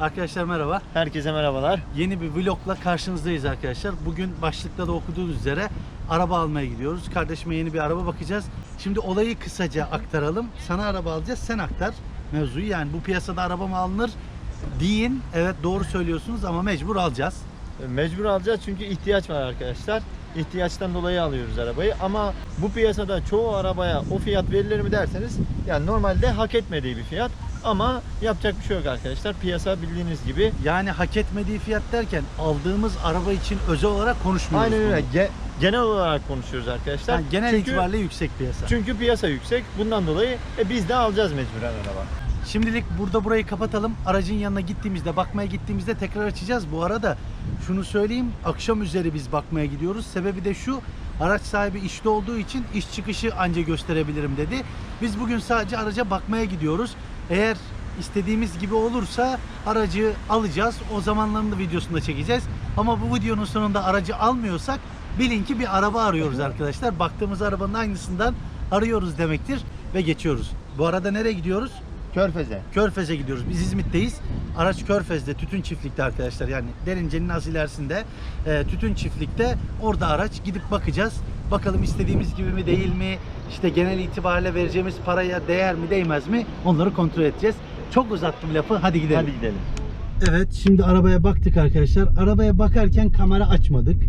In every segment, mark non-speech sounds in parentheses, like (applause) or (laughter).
Arkadaşlar merhaba. Herkese merhabalar. Yeni bir vlogla karşınızdayız arkadaşlar. Bugün başlıkta da okuduğunuz üzere araba almaya gidiyoruz. Kardeşime yeni bir araba bakacağız. Şimdi olayı kısaca aktaralım. Sana araba alacağız, sen aktar mevzuyu. Yani bu piyasada araba mı alınır deyin. Evet doğru söylüyorsunuz ama mecbur alacağız. Mecbur alacağız çünkü ihtiyaç var arkadaşlar. İhtiyaçtan dolayı alıyoruz arabayı ama bu piyasada çoğu arabaya o fiyat verilir mi derseniz yani normalde hak etmediği bir fiyat ama yapacak bir şey yok arkadaşlar. Piyasa bildiğiniz gibi Yani hak etmediği fiyat derken aldığımız araba için özel olarak konuşmuyoruz. aynen öyle. Ge- genel olarak konuşuyoruz arkadaşlar. Yani genel çünkü, itibariyle yüksek piyasa. çünkü piyasa yüksek. Bundan dolayı e, biz de alacağız mecburen araba. Şimdilik burada burayı kapatalım. Aracın yanına gittiğimizde, bakmaya gittiğimizde tekrar açacağız. Bu arada şunu söyleyeyim, akşam üzeri biz bakmaya gidiyoruz. Sebebi de şu, araç sahibi işte olduğu için iş çıkışı anca gösterebilirim dedi. Biz bugün sadece araca bakmaya gidiyoruz. Eğer istediğimiz gibi olursa aracı alacağız. O zamanların da videosunu da çekeceğiz. Ama bu videonun sonunda aracı almıyorsak bilin ki bir araba arıyoruz arkadaşlar. Baktığımız arabanın aynısından arıyoruz demektir ve geçiyoruz. Bu arada nereye gidiyoruz? Körfeze. Körfez'e gidiyoruz. Biz İzmit'teyiz. Araç Körfez'de, Tütün Çiftlik'te arkadaşlar. Yani Derince'nin az ilerisinde e, Tütün Çiftlik'te orada araç gidip bakacağız. Bakalım istediğimiz gibi mi değil mi? İşte genel itibariyle vereceğimiz paraya değer mi değmez mi? Onları kontrol edeceğiz. Çok uzattım lafı. Hadi gidelim. Hadi gidelim. Evet şimdi arabaya baktık arkadaşlar. Arabaya bakarken kamera açmadık.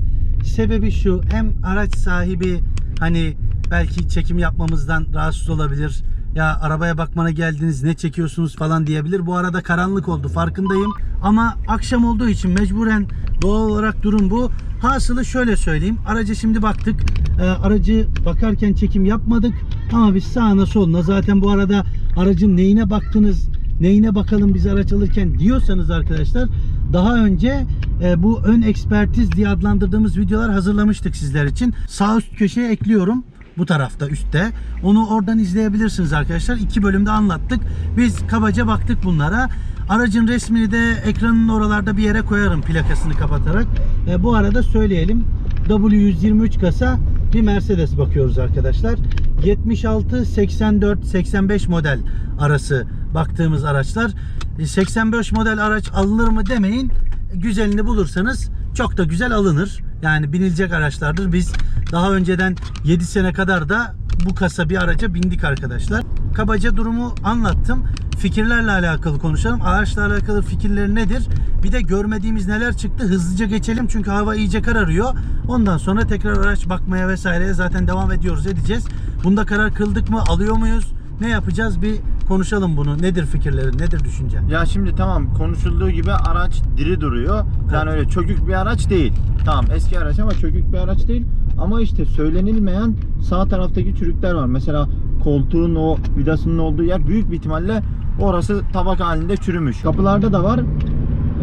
Sebebi şu hem araç sahibi hani belki çekim yapmamızdan rahatsız olabilir. Ya arabaya bakmana geldiniz ne çekiyorsunuz falan diyebilir. Bu arada karanlık oldu farkındayım. Ama akşam olduğu için mecburen doğal olarak durum bu. Hasılı şöyle söyleyeyim. Araca şimdi baktık. Ee, aracı bakarken çekim yapmadık. Ama biz sağına soluna zaten bu arada aracın neyine baktınız neyine bakalım biz araç alırken diyorsanız arkadaşlar daha önce e, bu ön ekspertiz diye adlandırdığımız videolar hazırlamıştık sizler için. Sağ üst köşeye ekliyorum bu tarafta üstte. Onu oradan izleyebilirsiniz arkadaşlar. İki bölümde anlattık. Biz kabaca baktık bunlara. Aracın resmini de ekranın oralarda bir yere koyarım plakasını kapatarak. E, bu arada söyleyelim. W123 kasa bir Mercedes bakıyoruz arkadaşlar. 76, 84, 85 model arası baktığımız araçlar. E, 85 model araç alınır mı demeyin. Güzelini bulursanız çok da güzel alınır. Yani binilecek araçlardır. Biz daha önceden 7 sene kadar da bu kasa bir araca bindik arkadaşlar. Kabaca durumu anlattım. Fikirlerle alakalı konuşalım. Araçla alakalı fikirleri nedir? Bir de görmediğimiz neler çıktı hızlıca geçelim çünkü hava iyice kararıyor. Ondan sonra tekrar araç bakmaya vesaireye zaten devam ediyoruz edeceğiz. Bunda karar kıldık mı? Alıyor muyuz? Ne yapacağız? Bir konuşalım bunu. Nedir fikirlerin? Nedir düşüncen? Ya şimdi tamam konuşulduğu gibi araç diri duruyor. Yani öyle çökük bir araç değil. Tamam eski araç ama çökük bir araç değil. Ama işte söylenilmeyen sağ taraftaki çürükler var. Mesela koltuğun o vidasının olduğu yer büyük bir ihtimalle orası tabak halinde çürümüş. Kapılarda da var.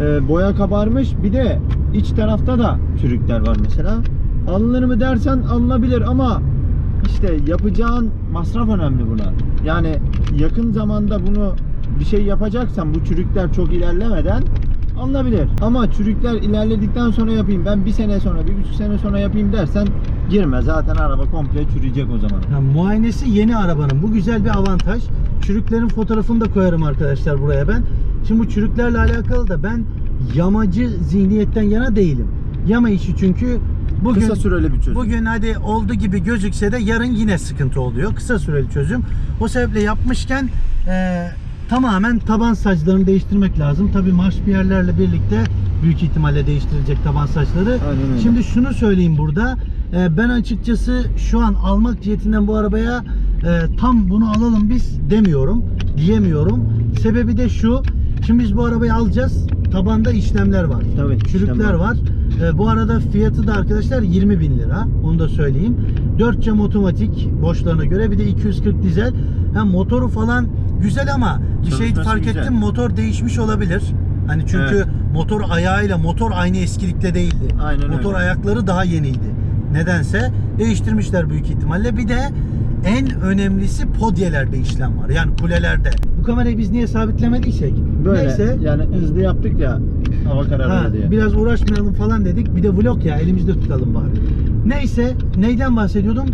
Ee, boya kabarmış. Bir de iç tarafta da çürükler var mesela. Alınır mı dersen alınabilir ama işte yapacağın masraf önemli buna. Yani yakın zamanda bunu bir şey yapacaksan bu çürükler çok ilerlemeden alınabilir. Ama çürükler ilerledikten sonra yapayım ben bir sene sonra bir buçuk sene sonra yapayım dersen girme zaten araba komple çürüyecek o zaman. Ya, muayenesi yeni arabanın. Bu güzel bir avantaj. Çürüklerin fotoğrafını da koyarım arkadaşlar buraya ben. Şimdi bu çürüklerle alakalı da ben yamacı zihniyetten yana değilim. Yama işi çünkü bugün Kısa süreli bir çözüm. Bugün hadi oldu gibi gözükse de yarın yine sıkıntı oluyor. Kısa süreli çözüm. O sebeple yapmışken e, tamamen taban saçlarını değiştirmek lazım. Tabi marşpiyerlerle birlikte büyük ihtimalle değiştirilecek taban saçları. Aynen öyle. Şimdi şunu söyleyeyim burada. E, ben açıkçası şu an almak cihetinden bu arabaya e, tam bunu alalım biz demiyorum. Diyemiyorum. Sebebi de şu. Şimdi biz bu arabayı alacağız. Tabanda işlemler var. Tabii, Çürükler işlem var. E, bu arada fiyatı da arkadaşlar 20 bin lira. Onu da söyleyeyim. 4 cam otomatik boşlarına göre bir de 240 dizel. Hem motoru falan güzel ama bir şey Çalışması fark güzel. ettim motor değişmiş olabilir. Hani çünkü Evet. motor ayağıyla motor aynı eskilikte değildi. Aynen motor öyle. ayakları daha yeniydi. Nedense değiştirmişler büyük ihtimalle. Bir de en önemlisi podyelerde işlem var. Yani kulelerde. Bu kamerayı biz niye sabitlemediysek. Böyle Neyse. yani hızlı yaptık ya hava Ha, kararıyor diye. biraz uğraşmayalım falan dedik. Bir de vlog ya elimizde tutalım bari. Neyse neyden bahsediyordum?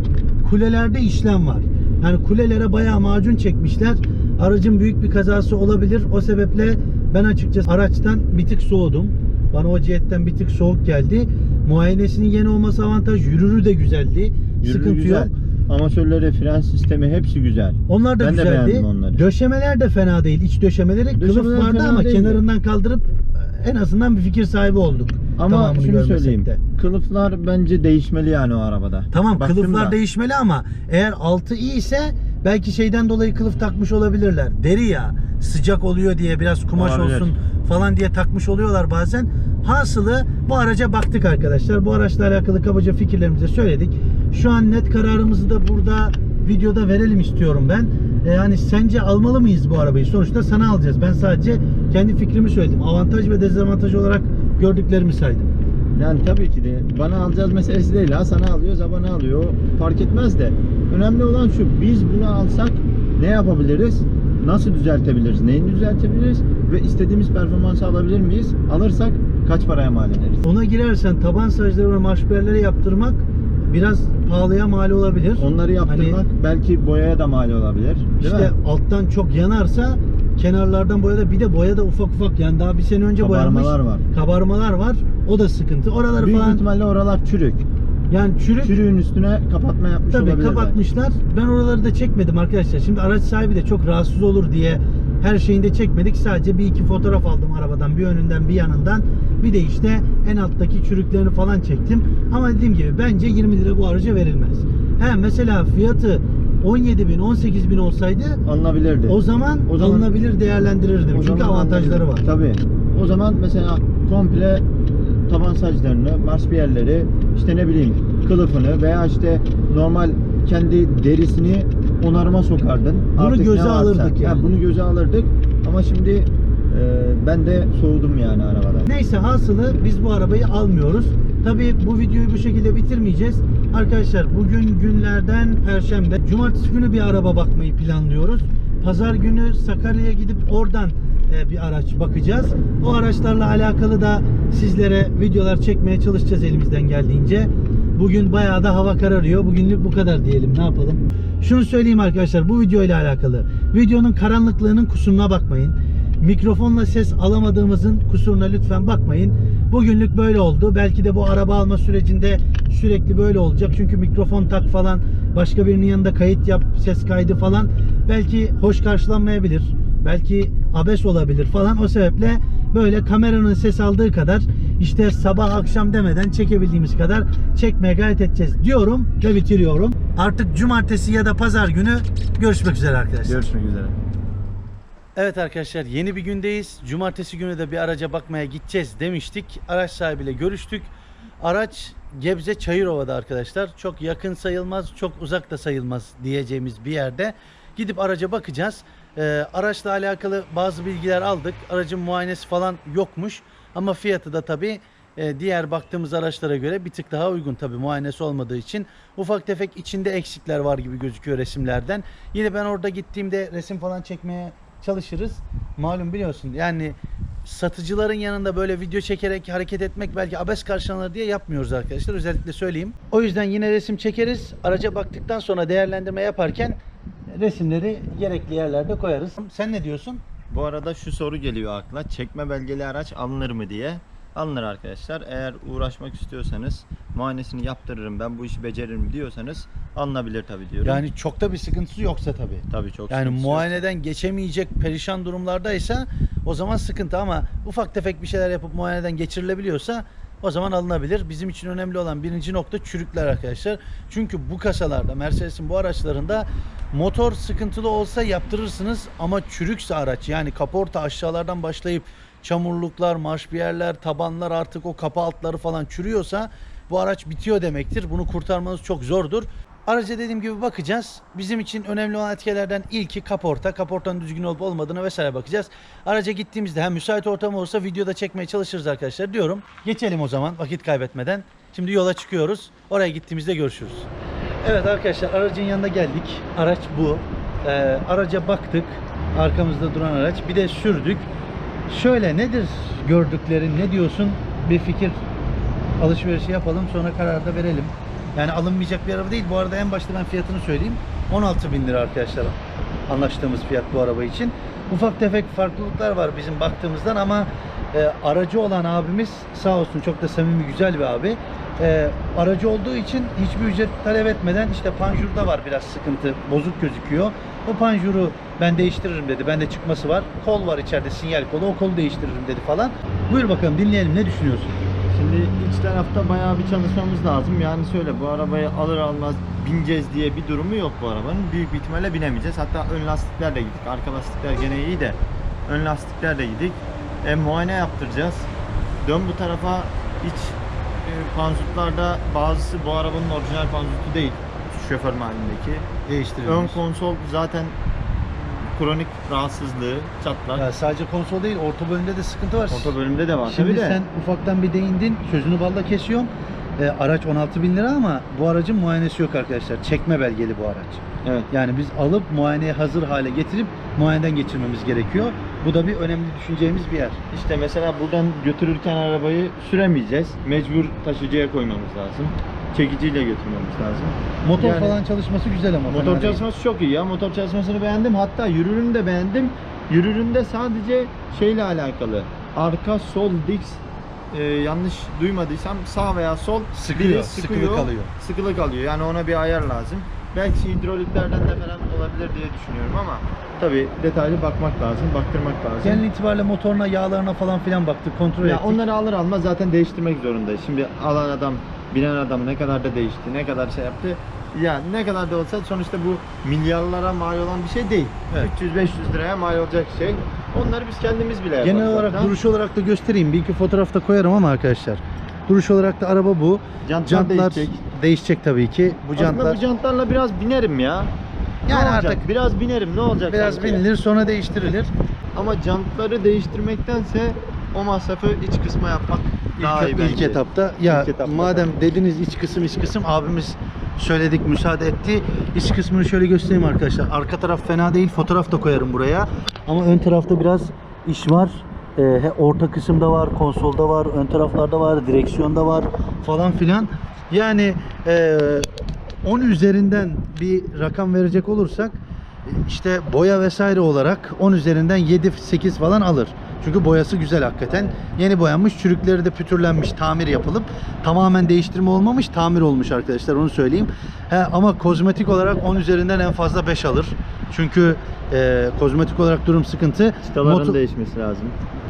Kulelerde işlem var. Yani kulelere bayağı macun çekmişler. Aracın büyük bir kazası olabilir. O sebeple Ben açıkçası araçtan bir tık soğudum. Bana o cihetten bir tık soğuk geldi. Muayenesinin yeni olması avantaj. Yürürü de güzeldi. Yürü Sıkıntı güzel. yok. Amatörleri, fren sistemi hepsi güzel. Onlar da Ben de güzeldi. beğendim onları. Döşemeler de fena değil. İç döşemeleri kılıf Döşemeler vardı fena ama değildi. kenarından kaldırıp en azından bir fikir sahibi olduk. Ama şunu söyleyeyim. de. Kılıflar bence değişmeli yani o arabada. Tamam Baktım kılıflar da. değişmeli ama eğer altı iyi ise belki şeyden dolayı kılıf takmış olabilirler. Deri ya sıcak oluyor diye biraz kumaş Olabilir. olsun falan diye takmış oluyorlar bazen. Hasılı bu araca baktık arkadaşlar. Bu araçla alakalı kabaca fikirlerimizi söyledik. Şu an net kararımızı da burada videoda verelim istiyorum ben. E, Yani sence almalı mıyız bu arabayı? Sonuçta sana alacağız. Ben sadece kendi fikrimi söyledim. Avantaj ve dezavantaj olarak gördüklerimi saydım. Yani tabii ki de bana alacağız meselesi değil. Ha sana alıyoruz ha bana alıyor. Fark etmez de. Önemli olan şu. Biz bunu alsak ne yapabiliriz? Nasıl düzeltebiliriz? Neyini düzeltebiliriz? Ve istediğimiz performansı alabilir miyiz? Alırsak kaç paraya mal ederiz? Ona girersen taban sacları ve marşpiyerleri yaptırmak biraz pahalıya mal olabilir. Onları yaptırmak Hani belki boyaya da mal olabilir. Değil işte mi? alttan çok yanarsa kenarlardan boya da bir de boya da ufak ufak yani daha bir sene önce boyanmış. Kabarmalar var. Kabarmalar var. O da sıkıntı. Oraları Büyük falan ihtimalle oralar çürük. yani çürük Çürüğün üstüne kapatma yapmış Tabii olabilirler. kapatmışlar. Ben oraları da çekmedim arkadaşlar. Şimdi araç sahibi de çok rahatsız olur diye her şeyini de çekmedik. Sadece bir iki fotoğraf aldım arabadan. Bir önünden bir yanından. Bir de işte en alttaki çürüklerini falan çektim. Ama dediğim gibi bence 20 lira bu araca verilmez. He mesela fiyatı 17 bin 18 bin olsaydı Alınabilirdi. o zaman, O zaman- alınabilir değerlendirirdim. O Çünkü avantajları var. Tabii. O zaman mesela komple taban saçlarını, marşpiyerleri, işte ne bileyim kılıfını veya işte normal kendi derisini onarıma sokardın. Bunu Artık göze alırdık Ha, yani. bunu göze alırdık. Ama şimdi ben de soğudum yani arabadan. Neyse hasılı biz bu arabayı almıyoruz. Tabii bu videoyu bu şekilde bitirmeyeceğiz. Arkadaşlar bugün günlerden Perşembe. Cumartesi günü bir araba bakmayı planlıyoruz. Pazar günü Sakarya'ya gidip oradan e, bir araç bakacağız. O araçlarla alakalı da sizlere videolar çekmeye çalışacağız elimizden geldiğince. Bugün bayağı da hava kararıyor. Bugünlük bu kadar diyelim. Ne yapalım? Şunu söyleyeyim arkadaşlar bu video ile alakalı. Videonun karanlıklığının kusuruna bakmayın. Mikrofonla ses alamadığımızın kusuruna lütfen bakmayın. Bugünlük böyle oldu. Belki de bu araba alma sürecinde sürekli böyle olacak. Çünkü mikrofon tak falan, başka birinin yanında kayıt yap, ses kaydı falan belki hoş karşılanmayabilir. Belki abes olabilir falan. O sebeple böyle kameranın ses aldığı kadar işte sabah akşam demeden çekebildiğimiz kadar çekmeye gayret edeceğiz diyorum ve bitiriyorum. Artık cumartesi ya da pazar günü görüşmek üzere arkadaşlar. Görüşmek üzere. Evet arkadaşlar yeni bir gündeyiz. Cumartesi günü de bir araca bakmaya gideceğiz demiştik. Araç sahibiyle görüştük. Araç Gebze Çayırova'da arkadaşlar. Çok yakın sayılmaz, çok uzak da sayılmaz diyeceğimiz bir yerde. Gidip araca bakacağız. Ee, araçla alakalı bazı bilgiler aldık. Aracın muayenesi falan yokmuş. Ama fiyatı da tabii e, diğer baktığımız araçlara göre bir tık daha uygun tabii muayenesi olmadığı için. Ufak tefek içinde eksikler var gibi gözüküyor resimlerden. Yine ben orada gittiğimde resim falan çekmeye çalışırız. Malum biliyorsun yani satıcıların yanında böyle video çekerek hareket etmek belki abes karşılanır diye yapmıyoruz arkadaşlar. Özellikle söyleyeyim. O yüzden yine resim çekeriz. Araca baktıktan sonra değerlendirme yaparken resimleri gerekli yerlerde koyarız. Sen ne diyorsun? Bu arada şu soru geliyor akla. Çekme belgeli araç alınır mı diye. Alınır arkadaşlar. Eğer uğraşmak istiyorsanız muayenesini yaptırırım ben bu işi beceririm diyorsanız alınabilir tabii diyorum. Yani çok da bir sıkıntısı yoksa tabii. tabii çok Yani sıkıntısı muayeneden geçemeyecek perişan durumlardaysa o zaman sıkıntı ama ufak tefek bir şeyler yapıp muayeneden geçirilebiliyorsa o zaman alınabilir. Bizim için önemli olan birinci nokta çürükler arkadaşlar. Çünkü bu kasalarda Mercedes'in bu araçlarında motor sıkıntılı olsa yaptırırsınız ama çürükse araç yani kaporta aşağılardan başlayıp çamurluklar, marşpiyerler, tabanlar artık o kapı altları falan çürüyorsa bu araç bitiyor demektir. Bunu kurtarmanız çok zordur. Araca dediğim gibi bakacağız. Bizim için önemli olan etkilerden ilki kaporta. Kaportanın düzgün olup olmadığına vesaire bakacağız. Araca gittiğimizde hem müsait ortam olursa videoda çekmeye çalışırız arkadaşlar diyorum. Geçelim o zaman vakit kaybetmeden. Şimdi yola çıkıyoruz. Oraya gittiğimizde görüşürüz. Evet arkadaşlar aracın yanına geldik. Araç bu. Ee, araca baktık. Arkamızda duran araç. Bir de sürdük. Şöyle nedir gördüklerin? Ne diyorsun? Bir fikir alışverişi yapalım sonra karar da verelim. Yani alınmayacak bir araba değil. Bu arada en başta ben fiyatını söyleyeyim. 16 bin lira arkadaşlar anlaştığımız fiyat bu araba için. ufak tefek farklılıklar var bizim baktığımızdan ama e, aracı olan abimiz sağ olsun çok da samimi güzel bir abi. E, aracı olduğu için hiçbir ücret talep etmeden işte panjurda var biraz sıkıntı bozuk gözüküyor. O panjuru ben değiştiririm dedi. Bende çıkması var. Kol var içeride sinyal kolu. O kolu değiştiririm dedi falan. Buyur bakalım dinleyelim ne düşünüyorsun? Şimdi iç tarafta bayağı bir çalışmamız lazım. Yani söyle bu arabayı alır almaz bineceğiz diye bir durumu yok bu arabanın. Büyük bir ihtimalle binemeyeceğiz. Hatta ön lastiklerle gittik. Arka lastikler gene iyi de ön lastiklerle gittik. E, muayene yaptıracağız. Dön bu tarafa iç e, panzutlarda bazısı bu arabanın orijinal panzutu değil. Şoför mahallindeki. Ön Değiştirilmiş. konsol zaten kronik rahatsızlığı, çatlak. Ya sadece konsol değil orta bölümde de sıkıntı var. Orta bölümde de var Şimdi tabii de. sen ufaktan bir değindin. Sözünü balla kesiyorum. Ee, araç 16 bin lira ama bu aracın muayenesi yok arkadaşlar. Çekme belgeli bu araç. Evet. Yani biz alıp muayeneye hazır hale getirip muayeneden geçirmemiz gerekiyor. Bu da bir önemli düşüneceğimiz bir yer. İşte mesela buradan götürürken arabayı süremeyeceğiz. Mecbur taşıcıya koymamız lazım. Çekiciyle götürmemiz lazım. Motor Yani- falan çalışması güzel ama. fena Motor değil. çalışması çok iyi ya. Motor çalışmasını beğendim. Hatta yürürünü de beğendim. Yürüründe sadece şeyle alakalı. Arka sol disk e, yanlış duymadıysam sağ veya sol Sıkıyor, biri sıkılı kalıyor. Sıkılı kalıyor. Yani ona bir ayar lazım. Belki hidroliklerden de falan olabilir diye düşünüyorum ama tabi detaylı bakmak lazım, baktırmak lazım. Genel itibariyle motoruna, yağlarına falan filan baktık, kontrol Ya ettik. onları alır almaz zaten değiştirmek zorundayız. Şimdi alan adam, binen adam ne kadar da değişti, ne kadar şey yaptı. Ya ne kadar da olsa sonuçta bu milyarlara mal olan bir şey değil. Evet. 300-500 liraya mal olacak şey. Onları biz kendimiz bile yaparız. Genel olarak zaten. duruş olarak da göstereyim. Bir iki fotoğraf da koyarım ama arkadaşlar. Duruş olarak da araba bu. Jantlar değişecek. değişecek tabii ki. Bu Aslında jantlar bu jantlarla biraz binerim ya. Ne Yani olacak? artık- biraz binerim ne olacak? biraz sanki? binilir sonra değiştirilir. Ama jantları değiştirmektense o masrafı iç kısma yapmak daha iyi İlk, bence. ilk etapta. Ya İlk etapta madem dediniz iç kısım iç kısım abimiz söyledik müsaade etti. İç kısmını şöyle göstereyim arkadaşlar. Arka taraf fena değil. Fotoğraf da koyarım buraya. Ama ön tarafta biraz iş var. Ee, orta kısımda var, konsolda var, ön taraflarda var, direksiyonda var falan filan. Yani e, 10 üzerinden bir rakam verecek olursak işte boya vesaire olarak 10 üzerinden 7-8 falan alır. Çünkü boyası güzel hakikaten. Yeni boyanmış, çürükleri de pütürlenmiş, tamir yapılıp tamamen değiştirme olmamış, tamir olmuş arkadaşlar onu söyleyeyim. He, ama kozmetik olarak 10 üzerinden en fazla 5 alır. Çünkü e, kozmetik olarak durum sıkıntı. Çıtaların Motor- değişmesi lazım.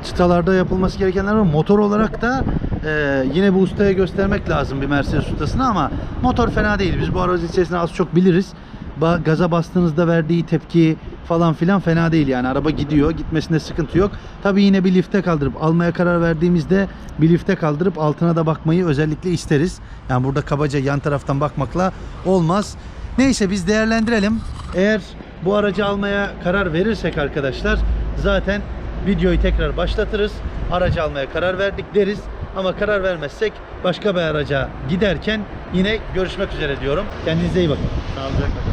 çıtalarda yapılması gerekenler var. Motor olarak da e, yine bu ustaya göstermek lazım bir Mercedes ustasına ama motor fena değil. Biz bu aracı içerisinde az çok biliriz. Gaza bastığınızda verdiği tepki falan filan fena değil yani. Araba gidiyor. Gitmesinde sıkıntı yok. Tabii yine bir lifte kaldırıp almaya karar verdiğimizde bir lifte kaldırıp altına da bakmayı özellikle isteriz. Yani burada kabaca yan taraftan bakmakla olmaz. Neyse biz değerlendirelim. Eğer bu aracı almaya karar verirsek arkadaşlar zaten videoyu tekrar başlatırız. Aracı almaya karar verdik deriz. Ama karar vermezsek başka bir araca giderken yine görüşmek üzere diyorum. Kendinize iyi bakın. Sağlıcakla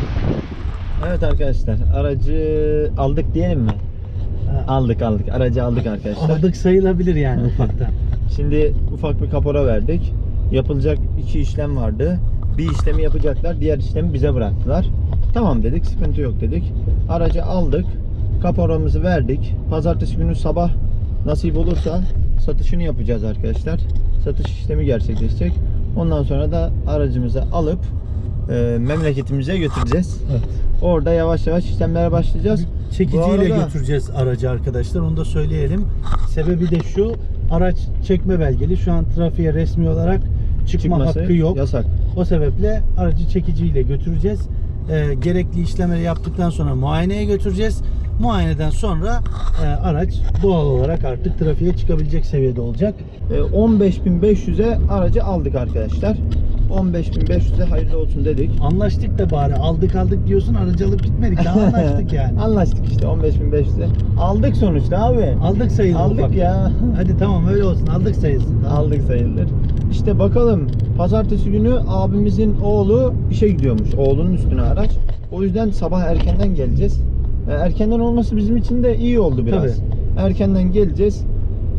Evet arkadaşlar aracı aldık diyelim mi? Aldık aldık. Aracı aldık arkadaşlar. Aldık sayılabilir yani (laughs) ufaktan. Şimdi ufak bir kapora verdik. Yapılacak iki işlem vardı. Bir işlemi yapacaklar, diğer işlemi bize bıraktılar. Tamam dedik, sıkıntı yok dedik. Aracı aldık, kaporamızı verdik. Pazartesi günü sabah nasip olursa satışını yapacağız arkadaşlar. Satış işlemi gerçekleşecek. Ondan sonra da aracımızı alıp e, memleketimize götüreceğiz. Evet. Orada yavaş yavaş işlemlere başlayacağız. Çekiciyle Bu arada- götüreceğiz aracı arkadaşlar. Onu da söyleyelim. Sebebi de şu. Araç çekme belgeli. Şu an trafiğe resmi olarak çıkma Çıkması hakkı yok. Yasak. O sebeple aracı çekiciyle götüreceğiz. Ee, gerekli işlemleri yaptıktan sonra muayeneye götüreceğiz. Muayeneden sonra e, araç doğal olarak artık trafiğe çıkabilecek seviyede olacak. E, 15.500'e aracı aldık arkadaşlar. 15.500'e hayırlı olsun dedik. Anlaştık da bari aldık aldık diyorsun aracı alıp gitmedik. Daha (laughs) anlaştık yani. Anlaştık işte 15.500'e. Aldık sonuçta abi. Aldık sayılır. Aldık ufak. ya. (laughs) Hadi tamam öyle olsun aldık sayılsın. Tamam. Aldık sayılır. İşte bakalım pazartesi günü abimizin oğlu işe gidiyormuş. Oğlunun üstüne araç. O yüzden sabah erkenden geleceğiz. E, Erkenden olması bizim için de iyi oldu biraz. Tabii. Erkenden geleceğiz.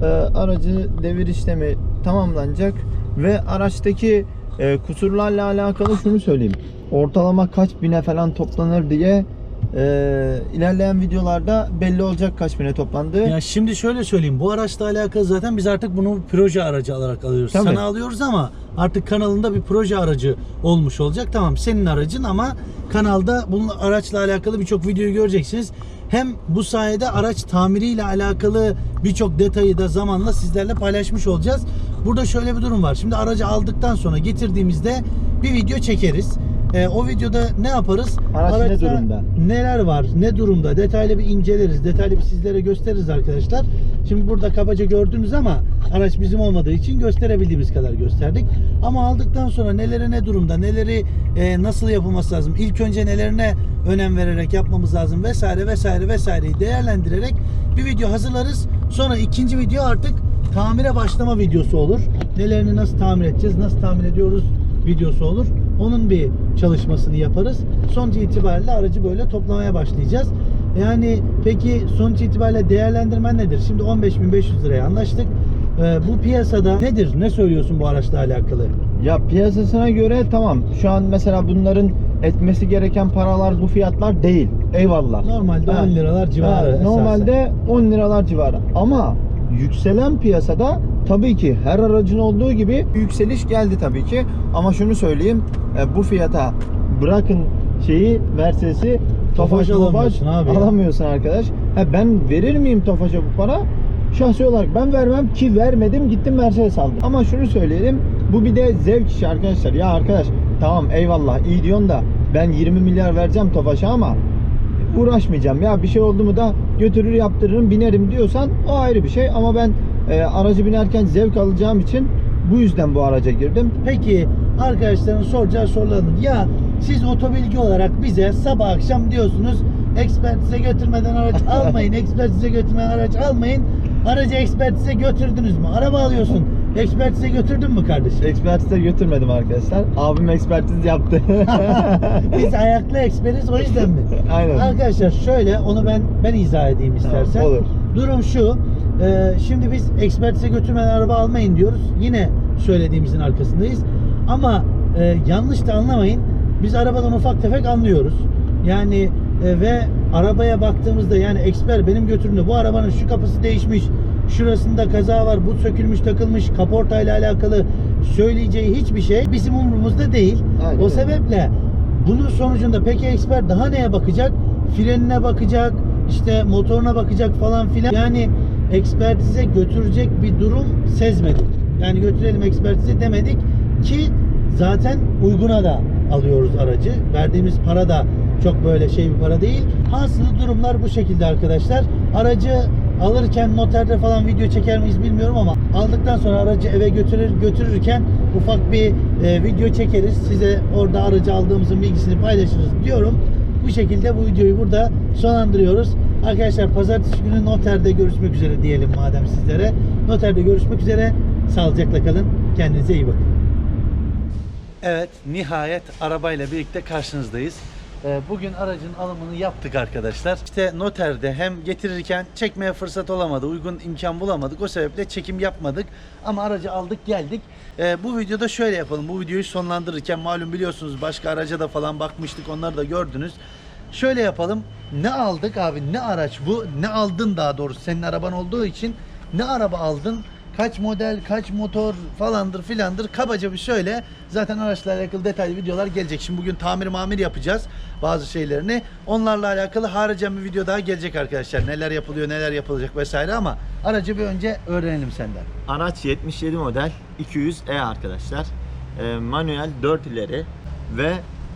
E, Aracı devir işlemi tamamlanacak ve araçtaki e, kusurlarla alakalı şunu söyleyeyim. Ortalama kaç bine falan toplanır diye Ee, ilerleyen videolarda belli olacak kaç bine toplandığı. Ya şimdi şöyle söyleyeyim. Bu araçla alakalı zaten biz artık bunu proje aracı olarak alıyoruz. Tabii. Sana alıyoruz ama artık kanalında bir proje aracı olmuş olacak. Tamam senin aracın ama kanalda bunun araçla alakalı birçok videoyu göreceksiniz. Hem bu sayede araç tamiriyle alakalı birçok detayı da zamanla sizlerle paylaşmış olacağız. Burada şöyle bir durum var. Şimdi aracı aldıktan sonra getirdiğimizde bir video çekeriz. Ee, o videoda ne yaparız? Araç ne Araçta durumda? neler var, ne durumda detaylı bir inceleriz, detaylı bir sizlere gösteririz arkadaşlar. Şimdi burada kabaca gördünüz ama araç bizim olmadığı için gösterebildiğimiz kadar gösterdik. Ama aldıktan sonra neleri ne durumda, neleri e, nasıl yapılması lazım, ilk önce nelerine önem vererek yapmamız lazım vesaire vesaire vesaireyi değerlendirerek bir video hazırlarız. Sonra ikinci video artık tamire başlama videosu olur. Nelerini nasıl tamir edeceğiz, nasıl tamir ediyoruz videosu olur. Onun bir çalışmasını yaparız. Sonuç itibariyle aracı böyle toplamaya başlayacağız. Yani peki sonuç itibariyle değerlendirmen nedir? Şimdi 15.500 liraya anlaştık. Ee, bu piyasada nedir? Ne söylüyorsun bu araçla alakalı? Ya piyasasına göre tamam. Şu an mesela bunların etmesi gereken paralar bu fiyatlar değil. Eyvallah. Normalde Ha. 10 liralar civarı. Ha, normalde 10 liralar civarı. Ama yükselen piyasada tabii ki her aracın olduğu gibi yükseliş geldi tabii ki. Ama şunu söyleyeyim. e, bu fiyata bırakın şeyi Mercedes'i Tofaş alamıyorsun abi ya. alamıyorsun arkadaş. Ha, ben verir miyim Tofaş'a bu para? Şahsi olarak ben vermem ki vermedim gittim Mercedes aldım. Ama şunu söyleyelim bu bir de zevk işi arkadaşlar. Ya arkadaş tamam eyvallah iyi diyorsun da ben 20 milyar vereceğim Tofaş'a ama uğraşmayacağım ya bir şey oldu mu da götürür yaptırırım binerim diyorsan o ayrı bir şey ama ben e, aracı binerken zevk alacağım için bu yüzden bu araca girdim. Peki arkadaşların soracağı sorularını ya siz otobilgi olarak bize sabah akşam diyorsunuz ekspertize götürmeden araç (laughs) almayın, ekspertize götürmeden araç almayın. Aracı ekspertize götürdünüz mü? Araba alıyorsun. Ekspertize götürdün mü kardeşim? Ekspertize götürmedim arkadaşlar. Abim ekspertiz yaptı. (laughs) Biz ayaklı eksperiz o yüzden mi? (laughs) Aynen. Arkadaşlar şöyle onu ben ben izah edeyim istersen. Tamam, olur. Durum şu. e, şimdi biz ekspertize götürmeden araba almayın diyoruz. Yine söylediğimizin arkasındayız. Ama e, yanlış da anlamayın. Biz arabadan ufak tefek anlıyoruz. Yani e, ve arabaya baktığımızda yani eksper benim götürdüğümde bu arabanın şu kapısı değişmiş. Şurasında kaza var, bu sökülmüş, takılmış, kaportayla alakalı söyleyeceği hiçbir şey bizim umurumuzda değil. Aynen o sebeple bunun sonucunda peki eksper daha neye bakacak? Frenine bakacak, işte motoruna bakacak falan filan. Yani ekspertize götürecek bir durum sezmedik. Yani götürelim ekspertize demedik ki zaten uyguna da alıyoruz aracı. Verdiğimiz para da çok böyle şey bir para değil. Hasılı durumlar bu şekilde arkadaşlar. Aracı alırken noterde falan video çeker miyiz bilmiyorum ama aldıktan sonra aracı eve götürür götürürken ufak bir e, video çekeriz. Size orada aracı aldığımızın bilgisini paylaşırız diyorum. Bu şekilde bu videoyu burada sonlandırıyoruz. Arkadaşlar pazartesi günü noterde görüşmek üzere diyelim madem sizlere. Noterde görüşmek üzere. Sağlıcakla kalın. Kendinize iyi bakın. Evet, nihayet arabayla birlikte karşınızdayız. Ee, Bugün aracın alımını yaptık arkadaşlar. İşte noterde hem getirirken çekmeye fırsat olamadı, uygun imkan bulamadık. O sebeple çekim yapmadık. Ama aracı aldık geldik. Ee, Bu videoda şöyle yapalım. Bu videoyu sonlandırırken malum biliyorsunuz başka araca da falan bakmıştık. Onları da gördünüz. Şöyle yapalım. Ne aldık abi? Ne araç bu? Ne aldın daha doğrusu senin araban olduğu için ne araba aldın? Kaç model, kaç motor falandır filandır. Kabaca bir söyle. Zaten araçla alakalı detaylı videolar gelecek. Şimdi bugün tamir mamir yapacağız bazı şeylerini. Onlarla alakalı haricen bir video daha gelecek arkadaşlar. Neler yapılıyor, neler yapılacak vesaire ama aracı bir önce öğrenelim senden. Araç 77 model 200E arkadaşlar. Ee, manuel 4 ileri ve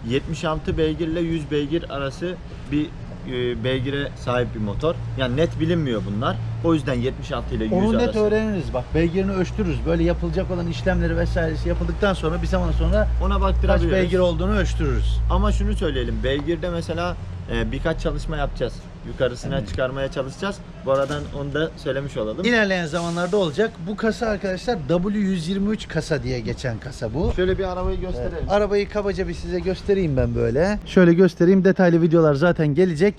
76 beygir ile 100 beygir arası bir e, beygire sahip bir motor. Yani net bilinmiyor bunlar. O yüzden 76 ile 100 Onu net arası. öğreniriz bak. Beygirini ölçtürürüz. Böyle yapılacak olan işlemleri vesairesi yapıldıktan sonra bir zaman sonra Ona kaç baktırabiliriz. beygir olduğunu ölçtürürüz. Ama şunu söyleyelim. Beygir'de mesela e, birkaç çalışma yapacağız. Yukarısına çıkarmaya çalışacağız. Bu aradan onu da söylemiş olalım. İlerleyen zamanlarda olacak. Bu kasa arkadaşlar W123 kasa diye geçen kasa bu. Şöyle bir arabayı gösterelim. Arabayı kabaca bir size göstereyim ben böyle. Şöyle göstereyim. Detaylı videolar zaten gelecek.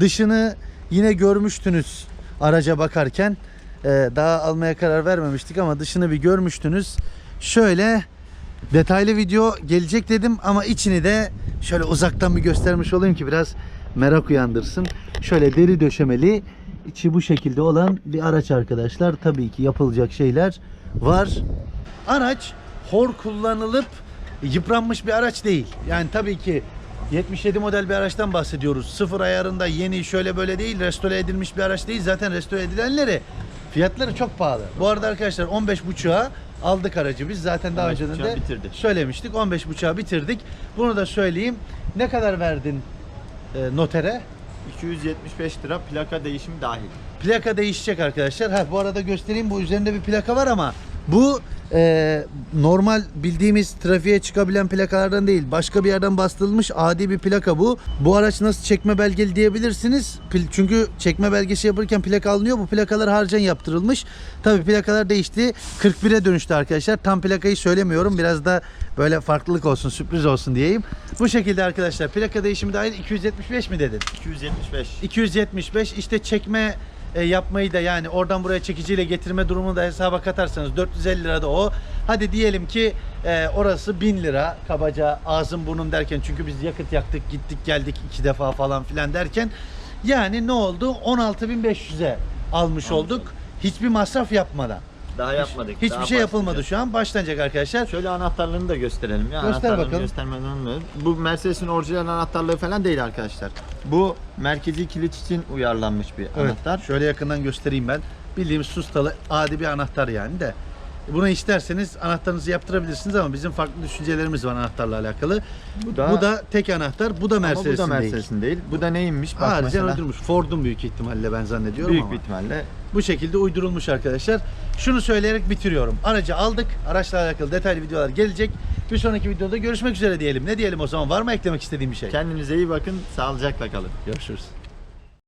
Dışını yine görmüştünüz araca bakarken. Ee, daha almaya karar vermemiştik ama dışını bir görmüştünüz. Şöyle detaylı video gelecek dedim ama içini de şöyle uzaktan bir göstermiş olayım ki biraz merak uyandırsın. Şöyle deri döşemeli, içi bu şekilde olan bir araç arkadaşlar. Tabii ki yapılacak şeyler var. Araç hor kullanılıp yıpranmış bir araç değil. Yani tabii ki 77 model bir araçtan bahsediyoruz. Sıfır ayarında yeni şöyle böyle değil, restore edilmiş bir araç değil. Zaten restore edilenleri fiyatları çok pahalı. Bu arada arkadaşlar 15.5'a aldık aracı biz. Zaten daha 15.5'a önceden de bitirdik. söylemiştik. 15.5'a bitirdik. Bunu da söyleyeyim. Ne kadar verdin e, notere? 275 lira plaka değişimi dahil. Plaka değişecek arkadaşlar. Ha bu arada göstereyim bu üzerinde bir plaka var ama bu e, normal bildiğimiz trafiğe çıkabilen plakalardan değil. Başka bir yerden bastırılmış adi bir plaka bu. Bu araç nasıl çekme belgeli diyebilirsiniz. Çünkü çekme belgesi yapılırken plaka alınıyor. Bu plakalar harcan yaptırılmış. Tabii plakalar değişti. 41'e dönüştü arkadaşlar. Tam plakayı söylemiyorum. Biraz da böyle farklılık olsun, sürpriz olsun diyeyim. Bu şekilde arkadaşlar plaka değişimi dahil 275 mi dedin? 275. 275 işte çekme e, yapmayı da yani oradan buraya çekiciyle getirme durumunu da hesaba katarsanız 450 lira da o. Hadi diyelim ki e, orası 1000 lira kabaca ağzım burnum derken çünkü biz yakıt yaktık gittik geldik iki defa falan filan derken yani ne oldu 16.500'e almış olduk hiçbir masraf yapmadan. Daha yapmadık. Hiçbir daha şey yapılmadı şu an başlanacak arkadaşlar. Şöyle anahtarlarını da gösterelim ya. Göster Anahtarlarını bakalım. Göstermeden. Bu Mercedes'in orijinal anahtarlığı falan değil arkadaşlar. Bu merkezi kilit için uyarlanmış bir Evet, anahtar. Şöyle yakından göstereyim ben. Bildiğimiz sustalı adi bir anahtar yani de. Bunu isterseniz anahtarınızı yaptırabilirsiniz ama bizim farklı düşüncelerimiz var anahtarla alakalı. Bu da, bu da tek anahtar. Bu da ama bu Mercedes'in da değil. Mercedes'in değil. Bu da neymiş? Bak Harcan mesela. uydurmuş. Ford'un büyük ihtimalle ben zannediyorum Büyük ama. bir ihtimalle. Bu şekilde uydurulmuş arkadaşlar. Şunu söyleyerek bitiriyorum. Aracı aldık. Araçla alakalı detaylı videolar gelecek. Bir sonraki videoda görüşmek üzere diyelim. Ne diyelim o zaman? Var mı eklemek istediğim bir şey? Kendinize iyi bakın. Sağlıcakla kalın. Görüşürüz.